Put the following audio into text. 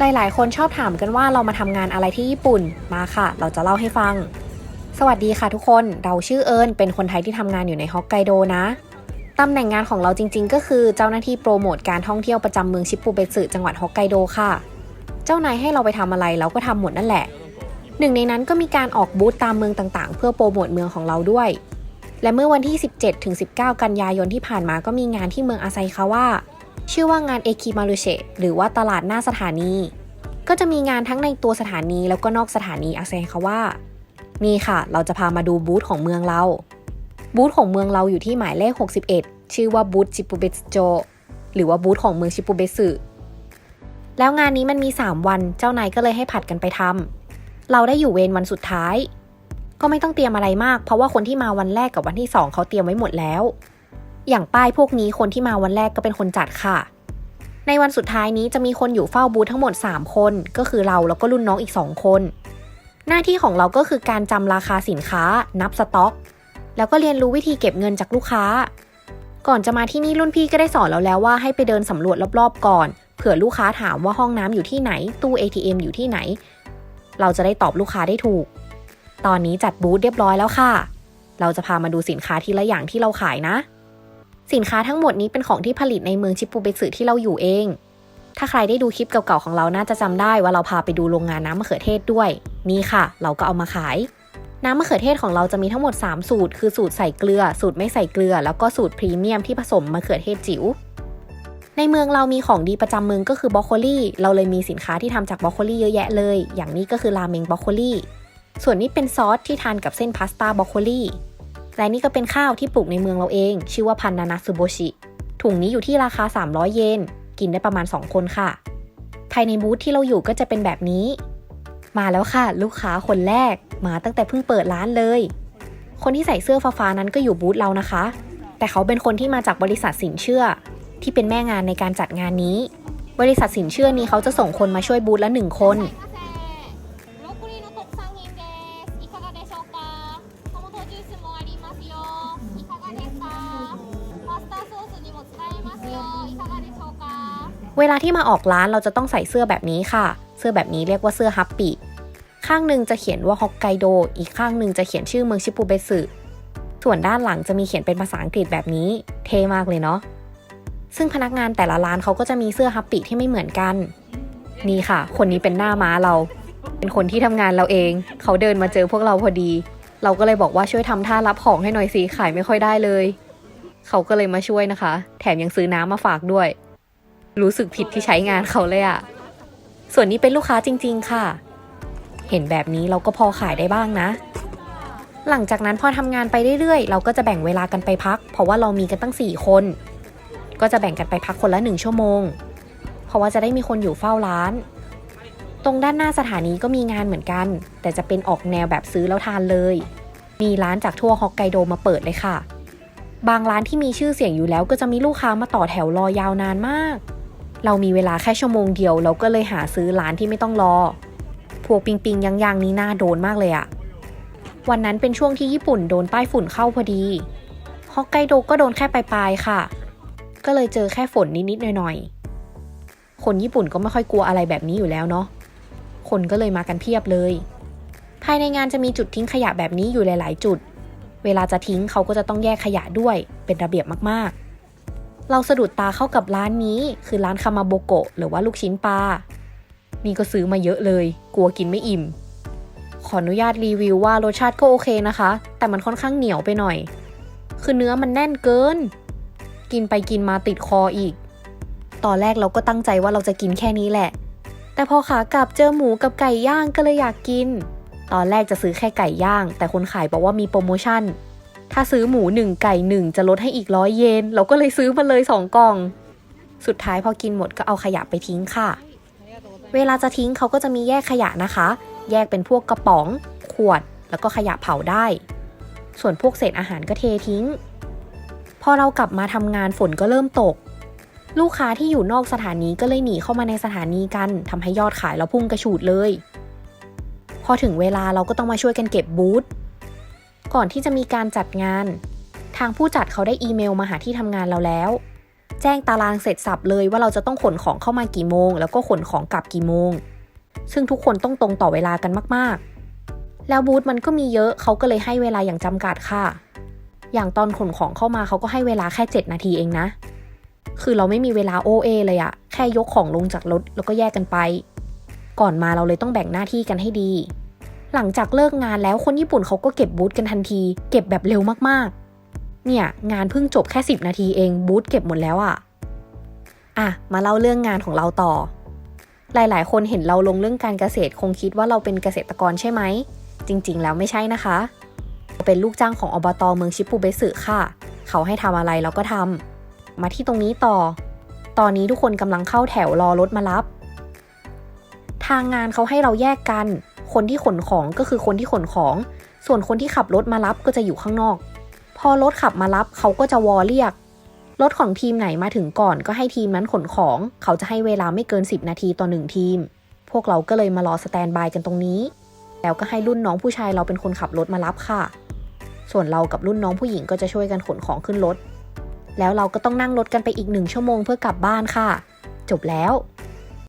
หลายๆ คนชอบถามกันว่าเรามาทำงานอะไรที่ญี่ปุ่น มาค่ะ เราจะเล่าให้ฟัง สวัสดีค่ะทุกคน เราชื่อเอิญเป็นคนไทยที่ทำงานอยู่ในฮอกไกโดนะ ตำแหน่งงานของเราจริง ๆ ก็คือเจ้าหน้าที่โปรโมทการท่องเที่ยวประจำเมืองชิปปูเบสึจังหวัดฮอกไกโดค่ะ เจ้านายให้เราไปทำอะไรเราก็ทำหมดนั่นแหละ หนึ่งในนั้นก็มีการออกบูธตามเมืองต่างๆ เพื่อโปรโมทเมืองของเราด้วย และเมื่อวันที่ 17ถึง19 กันยายนที่ผ่านมาก็มีงานที่เมืองอาไซคาวะ ชื่อว่างานเอคิมารุเชหรือว่าตลาดหน้าสถานี ก็จะมีงานทั้งในตัวสถานีแล้วก็นอกสถานีอาไซคาวะนี่ค่ะ เราจะพามาดูบูธของเมืองเรา บูธของเมืองเราอยู่ที่หมายเลข 61 ชื่อว่าบูธชิปุเบสโจหรือว่าบูธของเมืองชิปุเบสึแล้วงานนี้มันมี 3 วันเจ้านายก็เลยให้ผัดกันไปทำเราได้อยู่เวรวันสุดท้าย ก็ไม่ต้องเตรียมอะไรมาก เพราะว่าคนที่มาวันแรกกับวันที่ 2เขาเตรียมไว้หมดแล้ว อย่างป้ายพวกนี้คนที่มาวันแรกก็เป็นคนจัดค่ะ ในวันสุดท้ายนี้จะมีคนอยู่เฝ้าบูธทั้งหมด 3 คน ก็คือเราแล้วก็รุ่นน้องอีก 2 คน หน้าที่ของเราก็คือการจำราคาสินค้า นับสต็อก แล้วก็เรียนรู้วิธีเก็บเงินจากลูกค้า ก่อนจะมาที่นี่รุ่นพี่ก็ได้สอนเราแล้วว่าให้ไปเดินสำรวจรอบๆก่อน เผื่อลูกค้าถามว่าห้องน้ำอยู่ที่ไหน ตู้ ATM อยู่ที่ไหน เราจะได้ตอบลูกค้าได้ถูก ตอนนี้จัดบูธเรียบร้อยแล้วค่ะ เราจะพามาดูสินค้าทีละอย่างที่เราขายนะ สินค้าทั้งหมดนี้เป็นของที่ผลิตในเมืองชิปูเบสึที่เราอยู่เอง ถ้าใครได้ดูคลิปเก่าๆของเราน่าจะจำได้ว่าเราพาไปดูโรงงานน้ำมะเขือเทศด้วย นี่ค่ะ เราก็เอามาขาย น้ำมะเขือเทศของเราจะมีทั้งหมด 3 สูตร คือสูตรใส่เกลือ สูตรไม่ใส่เกลือ แล้วก็สูตรพรีเมียมที่ผสมมะเขือเทศจิ๋ว ในเมืองเรามีของดีประจำเมืองก็คือบรอกโคลี่ เราเลยมีสินค้าที่ทำจากบรอกโคลี่เยอะแยะเลย อย่างนี้ก็คือราเมงบรอกโคลี่ ส่วนนี้เป็นซอสที่ทานกับเส้นพาสต้าบรอกโคลี่ และนี่ก็เป็นข้าวที่ปลูกในเมืองเราเอง ชื่อว่าพันนานาซูโบชิ ถุงนี้อยู่ที่ราคา 300 เยน กินได้ประมาณ 2 คนค่ะ ภายในบูธที่เราอยู่ก็จะเป็นแบบนี้ มาแล้วค่ะ ลูกค้าคนแรก มาตั้งแต่เพิ่งเปิดร้านเลย คนที่ใส่เสื้อฟ้าๆนั้นก็อยู่บูธเรานะคะ แต่เขาเป็นคนที่มาจากบริษัทสินเชื่อ ที่เป็นแม่งานในการจัดงานนี้ บริษัทสินเชื่อนี้เขาจะส่งคนมาช่วยบูธละหนึ่งคน เวลาที่มาออกร้านเราจะต้องใส่เสื้อแบบนี้ค่ะ เสื้อแบบนี้เรียกว่าเสื้อฮัปปี้ข้างหนึ่งจะเขียนว่าฮอกไกโด อีกข้างหนึ่งจะเขียนชื่อเมืองชิปูเบสึส่วนด้านหลังจะมีเขียนเป็นภาษาอังกฤษแบบนี้ เท่มากเลยเนาะ ซึ่งพนักงานแต่ละร้านเขาก็จะมีเสื้อฮัปปี้ที่ไม่เหมือนกัน นี่ค่ะ คนนี้เป็นหน้าม้าเรา เป็นคนที่ทำงานเราเอง เขาเดินมาเจอพวกเราพอดี เราก็เลยบอกว่าช่วยทำท่ารับของให้หน่อยสิขายไม่ค่อยได้เลย เขาก็เลยมาช่วยนะคะ แถมยังซื้อน้ำมาฝากด้วย รู้สึกผิดที่ใช้งานเขาเลยอะส่วนนี้เป็นลูกค้าจริง ๆ ค่ะ เห็นแบบนี้เราก็พอขายได้บ้างนะ หลังจากนั้นพอทำงานไปเรื่อยๆ เราก็จะแบ่งเวลากันไปพัก เพราะว่าเรามีกันตั้ง 4 คน ก็จะแบ่งกันไปพักคนละ 1 ชั่วโมง เพราะว่าจะได้มีคนอยู่เฝ้าร้าน ตรงด้านหน้าสถานีก็มีงานเหมือนกัน แต่จะเป็นออกแนวแบบซื้อแล้วทานเลย มีร้านจากทั่วฮอกไกโดมาเปิดเลยค่ะ บางร้านที่มีชื่อเสียงอยู่แล้วก็จะมีลูกค้ามาต่อแถวรอยาวนานมาก เรามีเวลาแค่ชั่วโมงเดียว เราก็เลยหาซื้อร้านที่ไม่ต้องรอ พวกปิงปิงยังยังๆนี้น่าโดนมากเลยอะวันนั้นเป็นช่วงที่ญี่ปุ่นโดนป้ายฝุ่นเข้าพอดี ฮอกไกโดก็โดนแค่ปลายๆค่ะ ก็เลยเจอแค่ฝนนิดๆหน่อยๆ คนญี่ปุ่นก็ไม่ค่อยกลัวอะไรแบบนี้อยู่แล้วเนาะ คนก็เลยมากันเพียบเลย ภายในงานจะมีจุดทิ้งขยะแบบนี้อยู่หลาย ๆ จุด เวลาจะทิ้งเขาก็จะต้องแยกขยะด้วย เป็นระเบียบมากๆ เราสะดุดตาเข้ากับร้านนี้ คือร้านคามาโบโกะหรือว่าลูกชิ้นปลา นี่ก็ซื้อมาเยอะเลย กลัวกินไม่อิ่ม ขออนุญาตรีวิวว่ารสชาติก็โอเคนะคะ แต่มันค่อนข้างเหนียวไปหน่อย คือเนื้อมันแน่นเกิน กินไปกินมาติดคออีก ตอนแรกเราก็ตั้งใจว่าเราจะกินแค่นี้แหละ แต่พอขากลับเจอหมูกับไก่ย่างก็เลยอยากกิน ตอนแรกจะซื้อแค่ไก่ย่าง แต่คนขายบอกว่ามีโปรโมชั่น ถ้าซื้อหมูหนึ่งไก่หนึ่งจะลดให้อีกร้อยเยน เราก็เลยซื้อมาเลยสองกล่อง สุดท้ายพอกินหมดก็เอาขยะไปทิ้งค่ะ เวลาจะทิ้งเขาก็จะมีแยกขยะนะคะ แยกเป็นพวกกระป๋อง ขวด แล้วก็ขยะเผาได้ ส่วนพวกเศษอาหารก็เททิ้ง พอเรากลับมาทำงานฝนก็เริ่มตก ลูกค้าที่อยู่นอกสถานีก็เลยหนีเข้ามาในสถานีกันทำให้ยอดขายเราพุ่งกระฉูดเลย พอถึงเวลาเราก็ต้องมาช่วยกันเก็บบูธ ก่อนที่จะมีการจัดงาน ทางผู้จัดเขาได้อีเมลมาหาที่ทำงานเราแล้ว แจ้งตารางเสร็จสับเลยว่าเราจะต้องขนของเข้ามากี่โมง แล้วก็ขนของกลับกี่โมง ซึ่งทุกคนต้องตรงต่อเวลากันมากๆ แล้วบูธมันก็มีเยอะเขาก็เลยให้เวลาอย่างจำกัดค่ะ อย่างตอนขนของเข้ามาเขาก็ให้เวลาแค่ 7 นาทีเองนะ คือเราไม่มีเวลาโอเอเลยอะแค่ยกของลงจากรถแล้วก็แยกกันไป ก่อนมาเราเลยต้องแบ่งหน้าที่กันให้ดี หลังจากเลิกงานแล้วคนญี่ปุ่นเขาก็เก็บบูธกันทันที เก็บแบบเร็วมากๆ เนี่ย งานเพิ่งจบแค่ 10 นาทีเองบูธเก็บหมดแล้วอะอะ มาเล่าเรื่องงานของเราต่อ หลายๆ คนเห็นเราลงเรื่องการเกษตรคงคิดว่าเราเป็นเกษตรกรใช่ไหม จริง ๆ แล้วไม่ใช่นะคะ เป็นลูกจ้างของอบตอเมืองชิปูเบสึค่ะ เขาให้ทำอะไรเราก็ทำมาที่ตรงนี้ต่อ ตอนนี้ทุกคนกำลังเข้าแถวรอรถมารับ ทางงานเขาให้เราแยกกัน คนที่ขนของก็คือคนที่ขนของ ส่วนคนที่ขับรถมารับก็จะอยู่ข้างนอก พอรถขับมารับเขาก็จะวอเรียก รถของทีมไหนมาถึงก่อน ก็ให้ทีมนั้นขนของ เขาจะให้เวลาไม่เกิน 10 นาทีต่อหนึ่งทีม พวกเราก็เลยมารอสแตนบายกันตรงนี้ แล้วก็ให้รุ่นน้องผู้ชายเราเป็นคนขับรถมารับค่ะ ส่วนเรากับรุ่นน้องผู้หญิงก็จะช่วยกันขนของขึ้นรถ แล้วเราก็ต้องนั่งรถกันไปอีกหนึ่งชั่วโมงเพื่อกลับบ้านค่ะ จบแล้ว